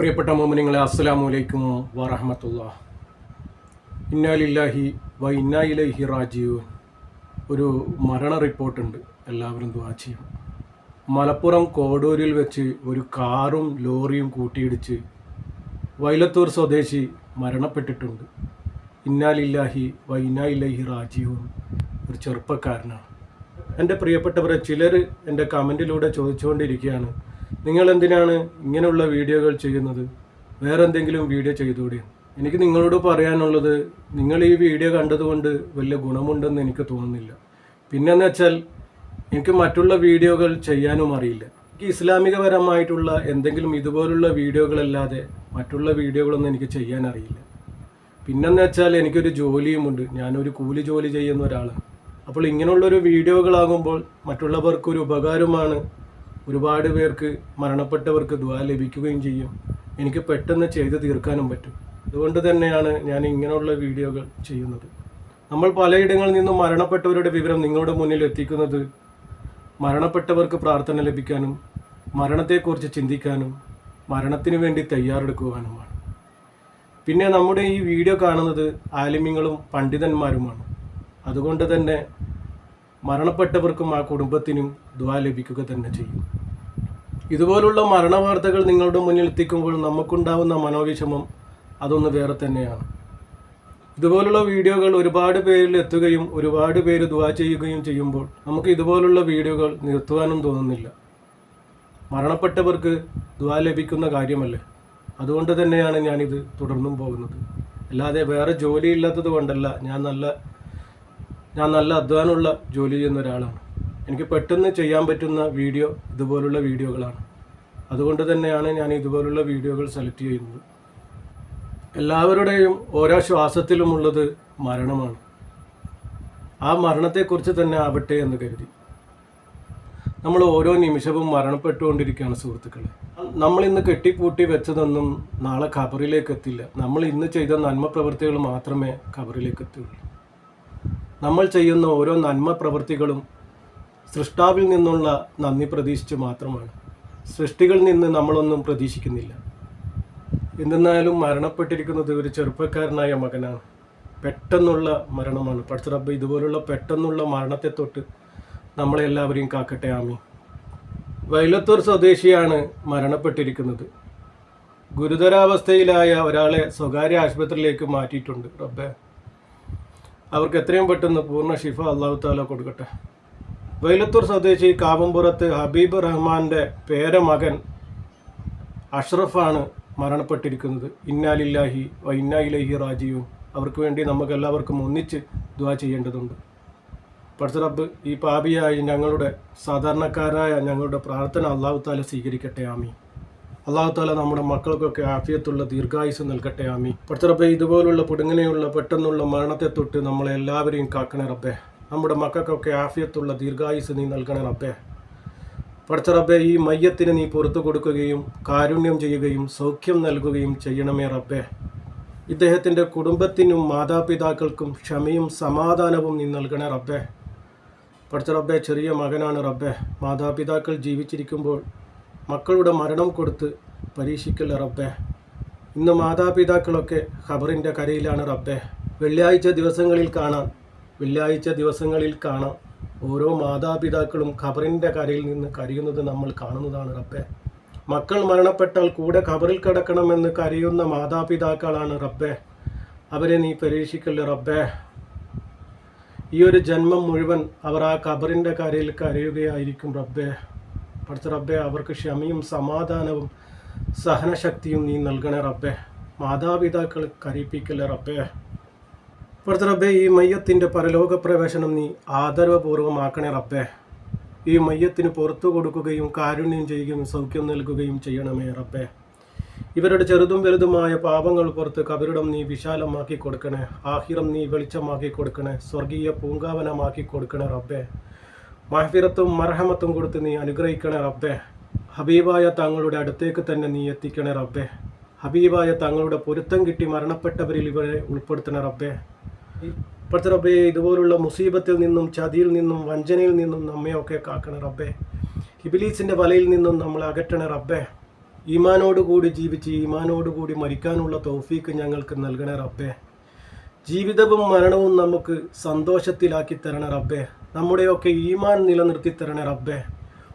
പ്രിയപ്പെട്ട മോമിനിങ്ങളെ അസ്സലാമു അലൈക്കും വറഹമത്തുള്ള ഇന്നാലില്ലാഹി വ ഇന്നായിലഹി റാജീവൻ ഒരു മരണ റിപ്പോർട്ടുണ്ട്. എല്ലാവരും ദ്വാ ചെയ്യും മലപ്പുറം കോടൂരിൽ വെച്ച് ഒരു കാറും ലോറിയും കൂട്ടിയിടിച്ച് വൈലത്തൂർ സ്വദേശി മരണപ്പെട്ടിട്ടുണ്ട്. ഇന്നാലില്ലാഹി വ ഇന്നായിലഹി റാജീവൻ ഒരു ചെറുപ്പക്കാരനാണ്. എന്റെ പ്രിയപ്പെട്ടവരെ ചിലർ എന്റെ കമന്റിലൂടെ ചോദിച്ചുകൊണ്ടിരിക്കുകയാണ്. നിങ്ങൾ എന്തിനാണ് ഇങ്ങനെയുള്ള വീഡിയോകൾ ചെയ്യുന്നത്? വേറെ എന്തെങ്കിലും വീഡിയോ ചെയ്തുകൂടി? എനിക്ക് നിങ്ങളോട് പറയാനുള്ളത് നിങ്ങൾ ഈ വീഡിയോ കണ്ടതുകൊണ്ട് വലിയ ഗുണമുണ്ടെന്ന് എനിക്ക് തോന്നുന്നില്ല. പിന്നെന്ന് വെച്ചാൽ എനിക്ക് മറ്റുള്ള വീഡിയോകൾ ചെയ്യാനും അറിയില്ല. എനിക്ക് ഇസ്ലാമികപരമായിട്ടുള്ള എന്തെങ്കിലും ഇതുപോലുള്ള വീഡിയോകളല്ലാതെ മറ്റുള്ള വീഡിയോകളൊന്നും എനിക്ക് ചെയ്യാൻ അറിയില്ല. പിന്നെന്ന് വെച്ചാൽ എനിക്കൊരു ജോലിയുമുണ്ട്. ഞാനൊരു കൂലി ജോലി ചെയ്യുന്ന ഒരാളാണ്. അപ്പോൾ ഇങ്ങനെയുള്ളൊരു വീഡിയോകളാകുമ്പോൾ മറ്റുള്ളവർക്കൊരു ഉപകാരമാണ് ഒരുപാട് പേർക്ക് മരണപ്പെട്ടവർക്ക് ദ്വാ ലഭിക്കുകയും ചെയ്യും. എനിക്ക് പെട്ടെന്ന് ചെയ്ത് തീർക്കാനും പറ്റും. അതുകൊണ്ട് തന്നെയാണ് ഞാൻ ഇങ്ങനെയുള്ള വീഡിയോകൾ ചെയ്യുന്നത്. നമ്മൾ പലയിടങ്ങളിൽ നിന്നും മരണപ്പെട്ടവരുടെ വിവരം നിങ്ങളുടെ മുന്നിൽ എത്തിക്കുന്നത് മരണപ്പെട്ടവർക്ക് പ്രാർത്ഥന ലഭിക്കാനും മരണത്തെക്കുറിച്ച് ചിന്തിക്കാനും മരണത്തിന് വേണ്ടി തയ്യാറെടുക്കുവാനുമാണ്. പിന്നെ നമ്മുടെ ഈ വീഡിയോ കാണുന്നത് ആലിമ്യങ്ങളും പണ്ഡിതന്മാരുമാണ്. അതുകൊണ്ട് തന്നെ മരണപ്പെട്ടവർക്കും ആ കുടുംബത്തിനും ദ്വാ ലഭിക്കുക തന്നെ ചെയ്യും. ഇതുപോലുള്ള മരണവാർത്തകൾ നിങ്ങളുടെ മുന്നിൽ എത്തിക്കുമ്പോൾ നമുക്കുണ്ടാവുന്ന മനോവിഷമം അതൊന്ന് വേറെ തന്നെയാണ്. ഇതുപോലുള്ള വീഡിയോകൾ ഒരുപാട് പേരിൽ എത്തുകയും ഒരുപാട് പേര് ദ്വാ ചെയ്യുകയും ചെയ്യുമ്പോൾ നമുക്ക് ഇതുപോലുള്ള വീഡിയോകൾ നിർത്തുവാനും തോന്നുന്നില്ല. മരണപ്പെട്ടവർക്ക് ദ്വാ ലഭിക്കുന്ന കാര്യമല്ലേ? അതുകൊണ്ട് തന്നെയാണ് ഞാനിത് തുടർന്നും പോകുന്നത്. അല്ലാതെ വേറെ ജോലിയില്ലാത്തത് കൊണ്ടല്ല ഞാൻ നല്ല ഞാൻ നല്ല അധ്വാനമുള്ള ജോലി ചെയ്യുന്ന ഒരാളാണ്. എനിക്ക് പെട്ടെന്ന് ചെയ്യാൻ പറ്റുന്ന വീഡിയോ ഇതുപോലുള്ള വീഡിയോകളാണ്. അതുകൊണ്ട് തന്നെയാണ് ഞാൻ ഇതുപോലുള്ള വീഡിയോകൾ സെലക്ട് ചെയ്യുന്നത്. എല്ലാവരുടെയും ഓരോ ശ്വാസത്തിലുമുള്ളത് മരണമാണ്. ആ മരണത്തെക്കുറിച്ച് തന്നെ ആവട്ടെ എന്ന് കരുതി. നമ്മൾ ഓരോ നിമിഷവും മരണപ്പെട്ടുകൊണ്ടിരിക്കുകയാണ് സുഹൃത്തുക്കളെ. നമ്മൾ ഇന്ന് കെട്ടിപ്പൂട്ടി വെച്ചതൊന്നും നാളെ ഖബറിലേക്ക് എത്തില്ല നമ്മൾ ഇന്ന് ചെയ്ത നന്മ പ്രവൃത്തികൾ മാത്രമേ ഖബറിലേക്ക് എത്തുകയുള്ളൂ നമ്മൾ ചെയ്യുന്ന ഓരോ നന്മ പ്രവൃത്തികളും സൃഷ്ടാവിൽ നിന്നുള്ള നന്ദി പ്രതീക്ഷിച്ച് മാത്രമാണ്. സൃഷ്ടികളിൽ നിന്ന് നമ്മളൊന്നും പ്രതീക്ഷിക്കുന്നില്ല. എന്തെന്നാലും മരണപ്പെട്ടിരിക്കുന്നത് ഒരു ചെറുപ്പക്കാരനായ മകനാണ്. പെട്ടെന്നുള്ള മരണമാണ്. പഠിച്ചറബ്ബ് ഇതുപോലുള്ള പെട്ടെന്നുള്ള മരണത്തെ തൊട്ട് നമ്മളെ എല്ലാവരെയും കാക്കട്ടെ. ആമി വൈലത്തൂർ സ്വദേശിയാണ് മരണപ്പെട്ടിരിക്കുന്നത്. ഗുരുതരാവസ്ഥയിലായ ഒരാളെ സ്വകാര്യ ആശുപത്രിയിലേക്ക് മാറ്റിയിട്ടുണ്ട് റബ്ബെ. അവർക്ക് എത്രയും പെട്ടെന്ന് പൂർണ ഷിഫ അള്ളാഹു താല കൊടുക്കട്ടെ. വൈലത്തൂർ സ്വദേശി കാവമ്പുറത്ത് ഹബീബ് റഹ്മാന്റെ പേരമകൻ അഷ്റഫാണ് മരണപ്പെട്ടിരിക്കുന്നത്. ഇന്നാലില്ലാഹി വ ഇന്നായിലഹി റാജിയും അവർക്ക് വേണ്ടി നമുക്ക് എല്ലാവർക്കും ഒന്നിച്ച് ദുവാ ചെയ്യേണ്ടതുണ്ട്. പഠിച്ചറബ് ഈ പാപിയായി ഞങ്ങളുടെ സാധാരണക്കാരായ ഞങ്ങളുടെ പ്രാർത്ഥന അള്ളാഹു താല സ്വീകരിക്കട്ടെ. ആമി അള്ളാഹു താല നമ്മുടെ മക്കൾക്കൊക്കെ ആഫിയത്തുള്ള ദീർഘായുസ് നൽകട്ടെ ആമി പടച്ചറബെ ഇതുപോലുള്ള പുടുങ്ങനെയുള്ള പെട്ടെന്നുള്ള മരണത്തെ തൊട്ട് നമ്മളെ എല്ലാവരെയും കാക്കണേ റബ്ബേ. നമ്മുടെ മക്കൾക്കൊക്കെ ആഫിയത്തുള്ള ദീർഘായുസ് നീ നൽകണേ റബ്ബേ. ഈ മയ്യത്തിന് നീ പുറത്തു കൊടുക്കുകയും കാരുണ്യം ചെയ്യുകയും സൗഖ്യം നൽകുകയും ചെയ്യണമേ റബ്ബേ. ഇദ്ദേഹത്തിന്റെ കുടുംബത്തിനും മാതാപിതാക്കൾക്കും ക്ഷമയും സമാധാനവും നീ നൽകണേ റബ്ബേ. പഠിച്ച റബ്ബെ ചെറിയ മകനാണ് റബ്ബെ. മാതാപിതാക്കൾ ജീവിച്ചിരിക്കുമ്പോൾ മക്കളുടെ മരണം കൊടുത്ത് പരീക്ഷിക്കല്ല റബ്ബെ? ഇന്ന് മാതാപിതാക്കളൊക്കെ ഖബറിന്റെ കരയിലാണ് റബ്ബെ. വെള്ളിയാഴ്ച ദിവസങ്ങളിൽ കാണാം. വെള്ളിയാഴ്ച ദിവസങ്ങളിൽ കാണാം. ഓരോ മാതാപിതാക്കളും ഖബറിന്റെ കരയിൽ നിന്ന് കരയുന്നത് നമ്മൾ കാണുന്നതാണ് റബ്ബെ. മക്കൾ മരണപ്പെട്ടാൽ കൂടെ ഖബറിൽ കിടക്കണമെന്ന് കരയുന്ന മാതാപിതാക്കളാണ് റബ്ബെ. അവരെ നീ പരീക്ഷിക്കല്ലേ റബ്ബേ? ഈ ഒരു ജന്മം മുഴുവൻ അവർ ആ ഖബറിന്റെ കരയിൽ കരയുകയായിരിക്കും റബ്ബേ. പഠിച്ച റബ്ബെ അവർക്ക് ക്ഷമയും സമാധാനവും സഹനശക്തിയും നീ നൽകണേ റബ്ബെ. മാതാപിതാക്കൾ കരയിപ്പിക്കല്ലേ റബ്ബെ. പഠിച്ച റബ്ബെ ഈ മയ്യത്തിന്റെ പരലോക പ്രവേശനം നീ ആദരവപൂർവമാക്കണേ റബ്ബെ. ഈ മയ്യത്തിന് പുറത്തു കൊടുക്കുകയും കാരുണ്യം ചെയ്യുകയും സൗഖ്യം നൽകുകയും ചെയ്യണമേ റബ്ബെ. ഇവരുടെ ചെറുതും വലുതുമായ പാപങ്ങൾ പുറത്ത് കബരിടം നീ വിശാലമാക്കി കൊടുക്കണേ. ആഹിറം നീ വെളിച്ചമാക്കി കൊടുക്കണേ. സ്വർഗീയ പൂങ്കാവനമാക്കി കൊടുക്കണേ റബ്ബേ. മഹഫിറത്തും മർഹമത്തും കൊടുത്ത് നീ അനുഗ്രഹിക്കണേ റബ്ബേ. ഹബീബായ തങ്ങളുടെ അടുത്തേക്ക് തന്നെ നീ എത്തിക്കണേ റബ്ബേ. ഹബീബായ തങ്ങളുടെ പൊരുത്തം കിട്ടി മരണപ്പെട്ടവരിൽ ഇവരെ ഉൾപ്പെടുത്തണേ റബ്ബേ. ഇപ്പോഴത്തെ റബ്ബേ ഇതുപോലുള്ള മുസീബത്തിൽ നിന്നും ചതിയിൽ നിന്നും വഞ്ചനയിൽ നിന്നും നമ്മയൊക്കെ കാക്കണേ റബ്ബേ. ഹിബിലീസിന്റെ വലയിൽ നിന്നും നമ്മളെ അകറ്റണേ റബ്ബേ. ഈമാനോടുകൂടി ജീവിച്ച് ഈമാനോടുകൂടി മരിക്കാനുള്ള തൗഫീക്ക് ഞങ്ങൾക്ക് നൽകണേ റബ്ബേ. ജീവിതവും മരണവും നമുക്ക് സന്തോഷത്തിലാക്കി തരണേ റബ്ബേ. നമ്മുടെയൊക്കെ ഈമാൻ നിലനിർത്തി തരണേ റബ്ബേ.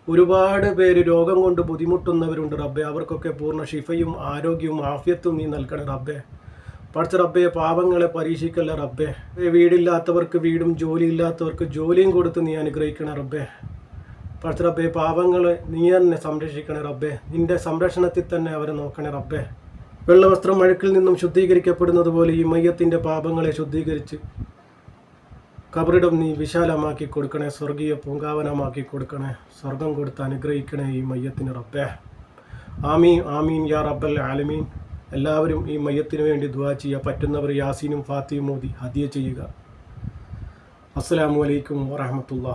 ഒരുപാട് പേര് രോഗം കൊണ്ട് ബുദ്ധിമുട്ടുന്നവരുണ്ട് റബ്ബെ. അവർക്കൊക്കെ പൂർണ ഷിഫയും ആരോഗ്യവും ആഫ്യത്തും നീ നൽകണേ റബ്ബെ. പഠിച്ച റബ്ബയെ പാവങ്ങളെ പരീക്ഷിക്കല്ല റബ്ബെ. വീടില്ലാത്തവർക്ക് വീടും ജോലിയില്ലാത്തവർക്ക് ജോലിയും കൊടുത്ത് നീ അനുഗ്രഹിക്കണേ റബ്ബെ. പഠിച്ച റബ്ബെ പാവങ്ങളെ നീ തന്നെ സംരക്ഷിക്കണേ റബ്ബെ. നിന്റെ സംരക്ഷണത്തിൽ തന്നെ അവരെ നോക്കണേ റബ്ബെ. വെള്ളവസ്ത്രം അഴുക്കിൽ നിന്നും ശുദ്ധീകരിക്കപ്പെടുന്നത് പോലെ ഈ മയ്യത്തിന്റെ പാപങ്ങളെ ശുദ്ധീകരിച്ച് കബറിടം നീ വിശാലമാക്കി കൊടുക്കണേ സ്വർഗീയ പൂങ്കാവനമാക്കി കൊടുക്കണേ സ്വർഗം കൊടുത്ത് അനുഗ്രഹിക്കണേ ഈ മയ്യത്തിന് റബ്ബേ. ആമീൻ ആമീൻ യാ റബ്ബൽ ആലമീൻ. എല്ലാവരും ഈ മയ്യത്തിന് വേണ്ടി ദുവാ ചെയ്യുക പറ്റുന്നവർ യാസീനും ഫാത്തിയും മോദി ഹദിയ ചെയ്യുക. അസ്സലാമു അലൈക്കും വറഹമത്തുള്ള